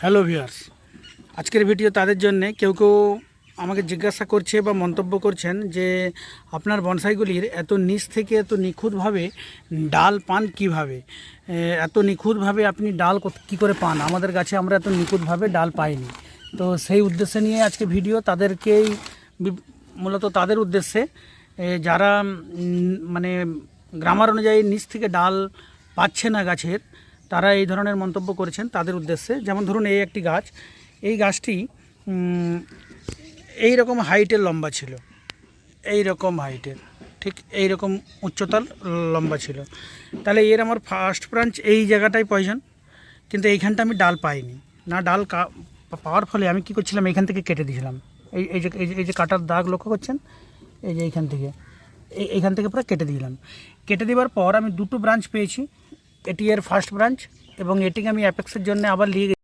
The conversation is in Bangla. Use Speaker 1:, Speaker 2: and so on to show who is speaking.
Speaker 1: হ্যালো ভিউয়ার্স, আজকের ভিডিও তাদের জন্যে কেউ কেউ আমাকে জিজ্ঞাসা করছে বা মন্তব্য করছেন যে আপনার বনসাইগুলির এত নিচ থেকে এত নিখুঁতভাবে ডাল পান কীভাবে? এত নিখুঁতভাবে আপনি ডাল কী করে পান? আমাদের গাছে আমরা এত নিখুঁতভাবে ডাল পাইনি। তো সেই উদ্দেশ্যে নিয়ে আজকে ভিডিও তাদেরকেই মূলত তাদের উদ্দেশ্যে যারা মানে গ্রামার অনুযায়ী নিচ থেকে ডাল পাচ্ছে না গাছের তারা এই ধরনের মন্তব্য করেছেন তাদের উদ্দেশ্যে। যেমন ধরুন এই একটি গাছ, এই গাছটি এই রকম হাইটের লম্বা ছিল। এই রকম হাইটের ঠিক এই রকম উচ্চতার লম্বা ছিল। তাহলে এর আমার ফার্স্ট ব্রাঞ্চ এই জায়গাটাই পয়জন কিন্তু এইখানটা আমি ডাল পাইনি। না, ডাল পাওয়ার ফলে আমি কি করছিলাম এইখান থেকে কেটে দিয়েছিলাম। এই এই যে, এই যে- কাটার দাগ লক্ষ্য করছেন? এই যে এইখান থেকে। এই, এইখান থেকে পুরো কেটে দিলাম। কেটে দেওয়ার পর আমি দুটো ব্রাঞ্চ পেয়েছি। এটি এর ফার্স্ট ব্রাঞ্চ এবং এটিকে আমি অ্যাপেক্সের জন্য আবার নিয়ে